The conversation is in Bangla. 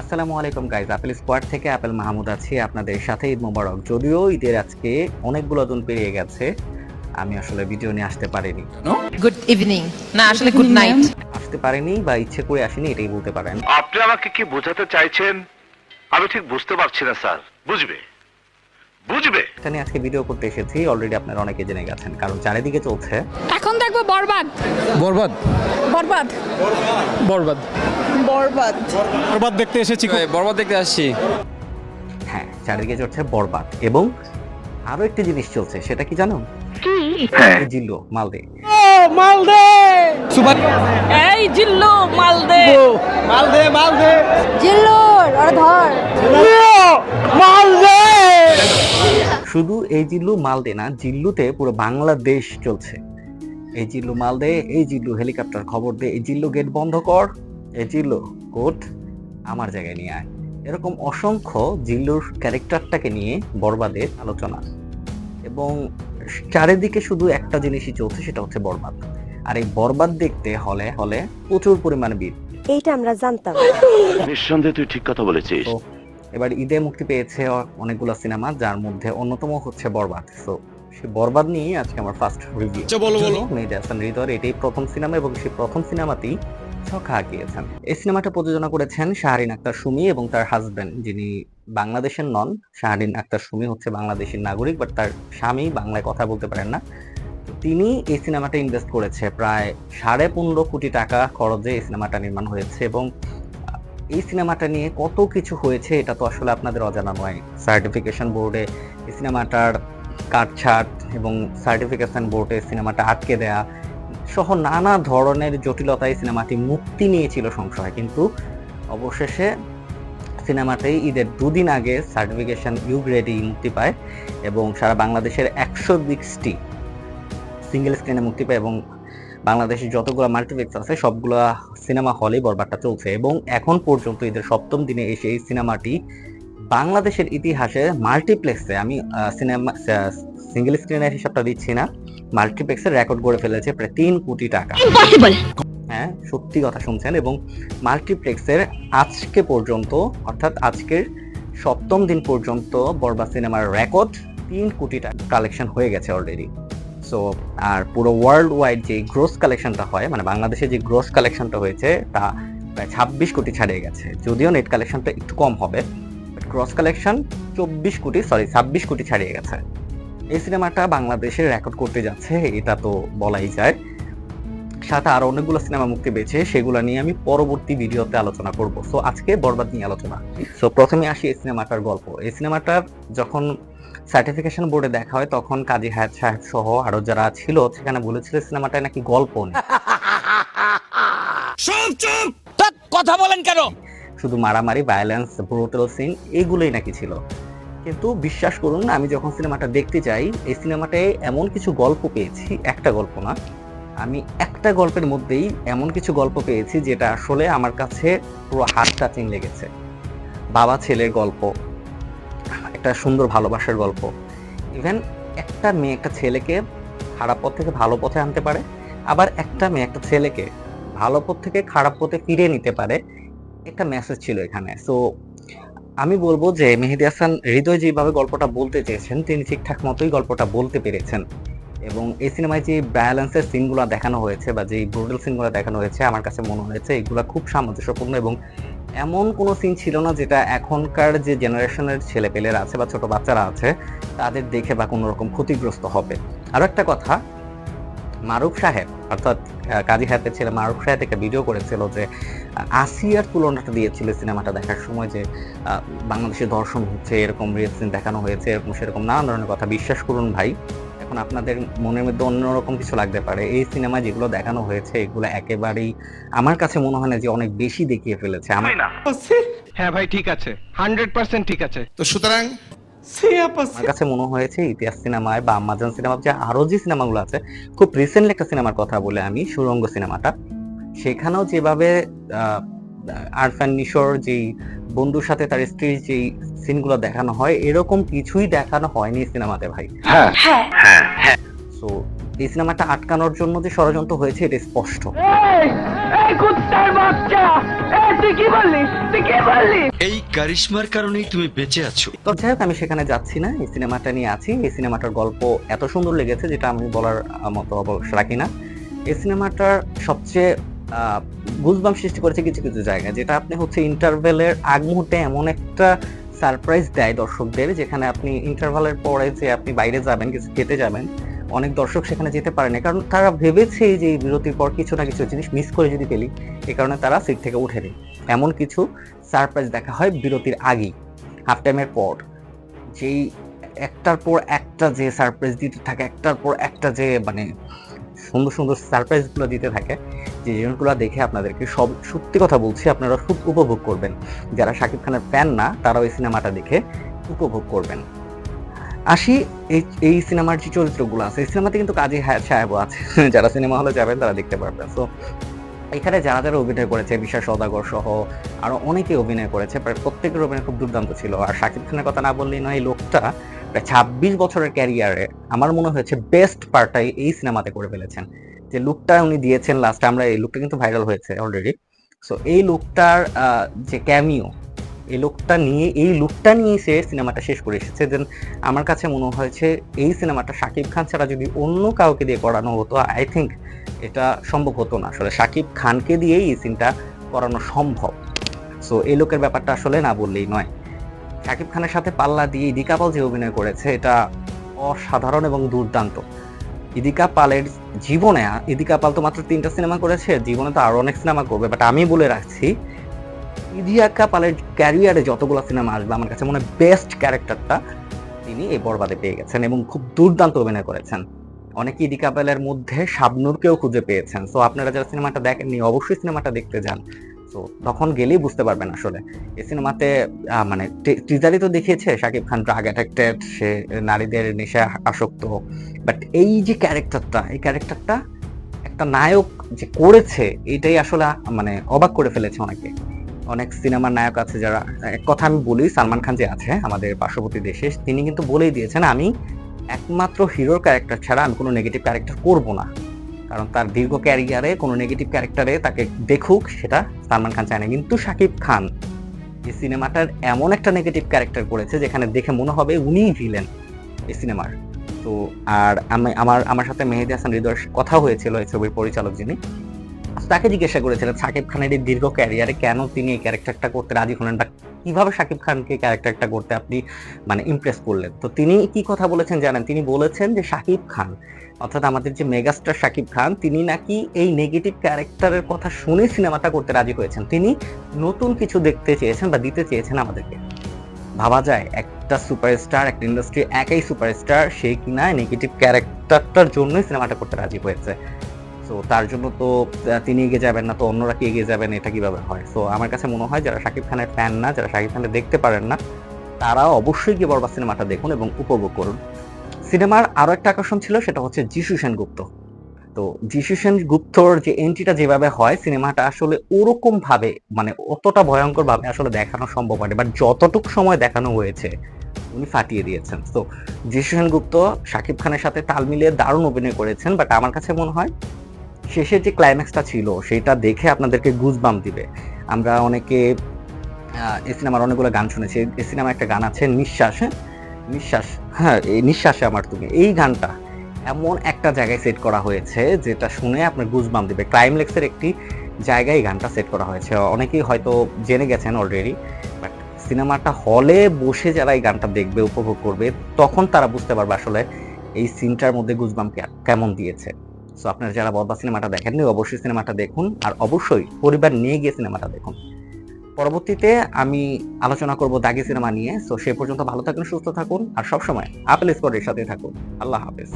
আসসালামু আলাইকুম গাইজ আপেল স্কোয়াড থেকে আপেল মাহমুদ আছি আপনাদের সাথে ঈদ মোবারক। যদিও ঈদের আজকে অনেকগুলো দিন পেরিয়ে গেছে আমি আসলে ভিডিও নিয়ে আসতে পারিনি। গুড ইভিনিং না আসলে গুড নাইট আসতে পারিনি বা ইচ্ছে করে আসিনি এটাই বলতে পারেন। আপনি আমাকে কি বোঝাতে চাইছেন? আমি ঠিক বুঝতে পারছি না স্যার। বুঝবে? বুঝবে? এটা নিয়ে আজকে ভিডিও করতে এসেছি অলরেডি আপনারা অনেকে জেনে গেছেন কারণ চারিদিকে চলছে। এখন দেখব বরবাদ। বরবাদ। বরবাদ। বরবাদ। বরবাদ। বরবাদ দেখতে এসেছি বরবাদ দেখতে আসছি। হ্যাঁ চারিদিকে চলছে বরবাদ এবং আরও একটি জিনিস চলছে সেটা কি জানো? জিল্লো মালদে। সুপার এই জিল্লু মালদে। মালদে মালদে। ধর। শুধু এই জিল্লু মালদে না জিল্লুতে পুরো বাংলাদেশ চলছে। এই জিল্লু মালদে এই জিল্লু হেলিকপ্টার খবর দে এই জিল্লু গেট বন্ধ কর। জিল্লু কোট আমার জায়গায় নিয়ে আয়। এরকম অসংখ্য জিল্লুর ক্যারেক্টারটাকে নিয়ে বরবাদের আলোচনা। এবং চারিদিকে শুধু একটা জিনিসই চলছে সেটা হচ্ছে বরবাদ। আর এই বরবাদ দেখতে হলে হলে প্রচুর পরিমাণে ভিড় এইটা আমরা জানতাম। নিঃসন্দেহে তুই ঠিক কথা বলেছিস। এবার ঈদে মুক্তি পেয়েছে অনেকগুলো সিনেমা যার মধ্যে অন্যতম হচ্ছে বরবাদ। তো সেই বরবাদ নিয়ে আজকে আমার ফার্স্ট রিভিউ আচ্ছা, বলো, বলো। মেহেদি হাসান হৃদয়ের এটাই প্রথম সিনেমা এবং সেই প্রথম সিনেমাতেই ছক্কা আঁকিয়েছেন এই সিনেমাটা প্রযোজনা করেছেন শাহরিন আক্তার সুমি এবং তার হাজবেন্ড যিনি বাংলাদেশের নন। শাহরিন আক্তার সুমি হচ্ছে বাংলাদেশের নাগরিক বাট তার স্বামী বাংলায় কথা বলতে পারেন না। তিনি এই সিনেমাটা ইনভেস্ট করেছে প্রায় সাড়ে পনেরো কোটি টাকা খরচে এই সিনেমাটা নির্মাণ হয়েছে এবং এই সিনেমাটা নিয়ে কত কিছু হয়েছে এটা তো আসলে আপনাদের অজানা নয়। সার্টিফিকেশন বোর্ডে এই সিনেমাটার কাটছাট এবং সার্টিফিকেশন বোর্ডে সিনেমাটা আটকে দেয়া সহ নানা ধরনের জটিলতায় সিনেমাটি মুক্তি নিয়েছিল সংশয়, কিন্তু অবশেষে সিনেমাটাই ঈদের দুদিন আগে সার্টিফিকেশন ইউ মুক্তি পায় এবং সারা বাংলাদেশের একশো বিশটি সিঙ্গেল স্ক্রিনে মুক্তি পায় এবং বাংলাদেশের যতগুলো মাল্টিপ্লেক্স আছে, সবগুলো সিনেমা হলে বরবাদটা চলছে। এবং এখন পর্যন্ত ঈদের সপ্তম দিনে এসে এই সিনেমাটি বাংলাদেশের ইতিহাসে মাল্টিপ্লেক্সে আমি সিনেমা সিঙ্গেল স্ক্রিনের হিসাবটা দিচ্ছি না। মাল্টিপ্লেক্সে রেকর্ড করে ফেলেছে প্রায় তিন কোটি টাকা। হ্যাঁ সত্যি কথা শুনছেন এবং মাল্টিপ্লেক্সের আজকে পর্যন্ত অর্থাৎ আজকের সপ্তম দিন পর্যন্ত বরবাদ সিনেমার রেকর্ড তিন কোটি টাকা কালেকশন হয়ে গেছে অলরেডি সো আর পুরো ওয়ার্ল্ড ওয়াইড যে গ্রোস কালেকশনটা হয় মানে বাংলাদেশে যে গ্রোস কালেকশনটা হয়েছে তা প্রায় ছাব্বিশ কোটি ছাড়িয়ে গেছে। যদিও নেট কালেকশনটা একটু কম হবে বাট গ্রস কালেকশন চব্বিশ কোটি সরি ছাব্বিশ কোটি ছাড়িয়ে গেছে। এই সিনেমাটা বাংলাদেশে রেকর্ড করতে যাচ্ছে এটা তো বলাই যায়। সাথে আরও অনেকগুলো সিনেমা মুক্তি পেয়েছে সেগুলো নিয়ে আমি পরবর্তী ভিডিওতে আলোচনা করব। সো আজকে বরবাদ নিয়ে আলোচনা। সো প্রথমে আসি এই সিনেমাটার গল্প। এই সিনেমাটার যখন সার্টিফিকেশন বোর্ডে দেখা হয় তখন কাজী হায়াত সাহেব সহ আরও যারা ছিল সেখানে বলেছিল সিনেমাটায় নাকি গল্প নেই। কথা বলেন কেন? শুধু মারামারি ভায়োলেন্স ব্রুটাল সিন এগুলোই নাকি ছিল। কিন্তু বিশ্বাস করুন, আমি যখন সিনেমাটা দেখতে যাই, এই সিনেমাটায় এমন কিছু গল্প পেয়েছি, একটা গল্প না, আমি একটা গল্পের মধ্যেই এমন কিছু গল্প পেয়েছি যেটা আসলে আমার কাছে পুরো হাত টাচিং লেগেছে। বাবা ছেলের গল্প, একটা সুন্দর ভালোবাসার গল্প, ইভেন একটা মেয়ে, একটা ছেলেকে খারাপ পথ থেকে ভালো পথে আনতে পারে, আবার একটা মেয়ে, একটা ছেলেকে ভালো পথ থেকে খারাপ পথে ফিরিয়ে নিতে পারে, একটা মেসেজ ছিল এখানে। সো আমি বলব যে মেহেদি হাসান হৃদয় যেভাবে গল্পটা বলতে চেয়েছেন, তিনি ঠিকঠাক মতোই গল্পটা বলতে পেরেছেন। এবং এই সিনেমায় যে ব্যালেন্সের সিনগুলো দেখানো হয়েছে বা যে ব্রুটাল সিনগুলো দেখানো হয়েছে, আমার কাছে মনে হয়েছে এগুলো খুব সামঞ্জস্যপূর্ণ এবং এমন কোনো সিন ছিল না যেটা এখনকার যে জেনারেশনের ছেলেপেলেরা আছে বা ছোট বাচ্চারা আছে, তাদের দেখে বা কোনো রকম ক্ষতিগ্রস্ত হবে। আরও একটা কথা মারুফ সাহেব অর্থাৎ কাজী হায়াতের ছেলে মারুফ সাহেব একটা ভিডিও করেছিল যে আসিয়ার তুলনাটা দিয়েছিল সিনেমাটা দেখার সময় যে বাংলাদেশে দর্শন হচ্ছে এরকম রিয়েল সিন দেখানো হয়েছে এরকম সেরকম নানান ধরনের কথা। বিশ্বাস করুন ভাই এখন আপনাদের মনের মধ্যে অন্যরকম কিছু লাগতে পারে। এই সিনেমায় যেগুলো দেখানো হয়েছে এগুলো একেবারেই আমার কাছে মনে হয় না যে অনেক বেশি দেখিয়ে ফেলেছে। আমার হ্যাঁ ভাই ঠিক আছে। হান্ড্রেড পার্সেন্ট ঠিক আছে। তো সুতরাং আমার কাছে মনে হয়েছে ইতিহাস সিনেমায় বা আমাজন সিনেমা যে আরও যে সিনেমাগুলো আছে খুব রিসেন্টলি একটা সিনেমার কথা বলে আমি সুরঙ্গ সিনেমাটা। সেখানেও যেভাবে আহ, আরফান নিশোর যেই বন্ধুর সাথে তার স্ত্রীর যেই সিনগুলো দেখানো হয় এরকম কিছুই দেখানো হয়নি সিনেমাতে ভাই। হ্যাঁ। সো এই সিনেমাটা আটকানোর জন্য যে ষড়যন্ত্র হয়েছে এটা স্পষ্ট। এই কারিশমার কারণেই তুমি বেঁচে আছো। তো যাই হোক আমি সেখানে যাচ্ছি না এই সিনেমাটা নিয়ে আছি। এই সিনেমাটার গল্প এত সুন্দর লেগেছে যেটা আমি বলার মতো অবশ্য রাখি না। এই সিনেমাটার সবচেয়ে গুজবাম সৃষ্টি করেছে কিছু কিছু জায়গায় যেটা আপনি হচ্ছে ইন্টারভেলের আগ মুহূর্তে এমন একটা সারপ্রাইজ দেয় দর্শকদের যেখানে আপনি ইন্টারভালের পরে যে আপনি বাইরে যাবেন কিছু খেতে যাবেন অনেক দর্শক সেখানে যেতে পারে না কারণ তারা ভেবেছে যে বিরতির পর কিছু না কিছু জিনিস মিস করে যদি ফেলি এই কারণে তারা সিট থেকে উঠে নেই এমন কিছু সারপ্রাইজ দেখা হয় বিরতির আগেই হাফ টাইমের পর। যেই একটার পর একটা যে সারপ্রাইজ দিতে থাকে, একটার পর একটা যে মানে সুন্দর সুন্দর সারপ্রাইজগুলো দিতে থাকে, যে জিনিসগুলো দেখে আপনাদেরকে সব সত্যি কথা বলছি, আপনারা খুব উপভোগ করবেন। যারা শাকিব খানের ফ্যান না, তারাও এই সিনেমাটা দেখে উপভোগ করবেন। আসি, এই এই সিনেমার যে চরিত্রগুলো আছে, এই সিনেমাতে কিন্তু কাজী হায়াত সাহেবও আছে। যারা সিনেমা হলে যাবেন, তারা দেখতে পারবেন। তো এখানে যারা যারা অভিনয় করেছে বিশ্বাস সদাগর সহ আরও অনেকে অভিনয় করেছে প্রত্যেকের অভিনয় খুব দুর্দান্ত ছিল। আর শাকিব খানের কথা না বললেই নয়, এই লোকটা প্রায় ছাব্বিশ বছরের ক্যারিয়ারে আমার মনে হয়েছে বেস্ট পার্টটাই এই সিনেমাতে করে ফেলেছেন। যে লুকটা উনি দিয়েছেন লাস্টে আমরা এই লুকটা কিন্তু ভাইরাল হয়েছে অলরেডি সো এই লুকটার যে ক্যামিও এই লুকটা নিয়ে, এই লুকটা নিয়ে সে সিনেমাটা শেষ করে এসেছে। দেন আমার কাছে মনে হয়েছে, এই সিনেমাটা শাকিব খান ছাড়া যদি অন্য কাউকে দিয়ে করানো হতো আই থিঙ্ক এটা সম্ভব হতো না। আসলে শাকিব খানকে দিয়েই এই সিনটা করানো সম্ভব। সো এই লোকের ব্যাপারটা আসলে না বললেই নয়। শাকিব খানের সাথে পাল্লা দিয়ে ইদিকা পাল যে অভিনয় করেছে, এটা অসাধারণ এবং দুর্দান্ত। ইদিকা পালের জীবনে, ইদিকা পাল তো মাত্র তিনটা সিনেমা করেছে, জীবনে তো আরও অনেক সিনেমা করবে বাট আমি বলে রাখছি ইদিকা পালের ক্যারিয়ারে যতগুলো সিনেমা আসবে, আমার কাছে মনে হয় বেস্ট ক্যারেক্টারটা তিনি এই বরবাদে পেয়ে গেছেন এবং খুব দুর্দান্ত অভিনয় করেছেন। অনেকে ইদিকা পালের মধ্যে শাবনুরকেও খুঁজে পেয়েছেন। সো আপনারা যারা সিনেমাটা দেখেননি, অবশ্যই সিনেমাটা দেখতে যান। তো তখন গেলেই বুঝতে পারবেন আসলে। এই সিনেমাতে মানে টিজারই তো দেখিয়েছে, শাকিব খান ড্রাগ অ্যাট্রাক্টেড সে নারীদের নেশা আসক্ত। বাট এই যে ক্যারেক্টারটা এই ক্যারেক্টারটা একটা নায়ক যে করেছে, এটাই আসলে মানে অবাক করে ফেলেছে অনেকে। অনেক সিনেমার নায়ক আছে যারা এক কথা আমি বলি, সালমান খান যে আছে আমাদের পার্শ্ববর্তী দেশে, তিনি কিন্তু বলেই দিয়েছেন, আমি একমাত্র হিরোর ক্যারেক্টার ছাড়া আমি কোনো নেগেটিভ ক্যারেক্টার করব না। কারণ তার দীর্ঘ ক্যারিয়ারে কোনো নেগেটিভ ক্যারেক্টারে তাকে দেখুক, সেটা সালমান খান চায় না। কিন্তু শাকিব খান এই সিনেমাটার এমন একটা নেগেটিভ ক্যারেক্টার করেছে, যেখানে দেখে মনে হবে উনিই ভিলেন এই সিনেমার। তো, আর আমি, আমার আমার সাথে মেহেদি হাসান হৃদয়ের কথা হয়েছিল এই ছবির পরিচালক যিনি তাকে জিজ্ঞাসা করেছিলেন শাকিব খানের এই দীর্ঘ ক্যারিয়ারে কেন তিনি এই ক্যারেক্টারটা করতে রাজি হলেন বা কীভাবে শাকিব খানকে ক্যারেক্টারটা করতে আপনি মানে ইমপ্রেস করলেন? তো তিনি কি কথা বলেছেন জানেন? তিনি বলেছেন যে শাকিব খান, অর্থাৎ আমাদের যে মেগাস্টার শাকিব খান, তিনি নাকি এই নেগেটিভ ক্যারেক্টারের কথা শুনে সিনেমাটা করতে রাজি হয়েছেন। তিনি নতুন কিছু দেখতে চেয়েছেন বা দিতে চেয়েছেন আমাদেরকে। ভাবা যায়, একটা সুপারস্টার একটা ইন্ডাস্ট্রি একাই সুপারস্টার সে কিনা নেগেটিভ ক্যারেক্টারটার জন্যই সিনেমাটা করতে রাজি হয়েছে। সো তার জন্য তো তিনি এগিয়ে যাবেন না, তো অন্যরা কি এগিয়ে যাবেন, এটা কীভাবে হয়? সো আমার কাছে মনে হয় যারা শাকিব খানের ফ্যান না, যারা শাকিব খানের দেখতে পারেন না, তারা অবশ্যই গিয়ে বরবাদ সিনেমাটা দেখুন এবং উপভোগ করুন। সিনেমার আরও একটা আকর্ষণ ছিল, সেটা হচ্ছে যিশু সেনগুপ্ত। তো, যিশু সেনগুপ্তর যে এন্ট্রিটা যেভাবে হয়, সিনেমাটা আসলে ওরকম ভাবে মানে অতটা ভয়ঙ্কর ভাবে আসলে দেখানো সম্ভব হয়নি বাট যতটুকু সময় দেখানো হয়েছে, উনি ফাটিয়ে দিয়েছেন। তো যিশু সেনগুপ্ত, শাকিব খানের সাথে তাল মিলিয়ে দারুণ অভিনয় করেছেন বাট আমার কাছে মনে হয় শেষের যে ক্লাইম্যাক্সটা ছিল, সেটা দেখে আপনাদেরকে গুজবাম দিবে। আমরা অনেকে এই সিনেমার অনেকগুলো গান শুনেছি। এই সিনেমা একটা গান আছে, নিঃশ্বাস হ্যাঁ? নিঃশ্বাস হ্যাঁ এই নিঃশ্বাসে আমার তুমি। এই গানটা এমন একটা জায়গায় সেট করা হয়েছে, যেটা শুনে আপনার গুজবাম দিবে। ক্লাইম্যাক্সের একটি জায়গায় গানটা সেট করা হয়েছে। অনেকেই হয়তো জেনে গেছেন অলরেডি বাট সিনেমাটা হলে বসে যারা এই গানটা দেখবে, উপভোগ করবে, তখন তারা বুঝতে পারবে আসলে এই সিনটার মধ্যে গুজবাম কেমন দিয়েছে। সো আপনারা যারা বদবা সিনেমাটা দেখেননি, অবশ্যই সিনেমাটা দেখুন আর অবশ্যই পরিবার নিয়ে গিয়ে সিনেমাটা দেখুন। পরবর্তীতে আমি আলোচনা করব দাগি সিনেমা নিয়ে। সো সে পর্যন্ত ভালো থাকুন, সুস্থ থাকুন আর সবসময় আপেল স্কোয়াডের সাথে থাকুন। আল্লাহ হাফেজ।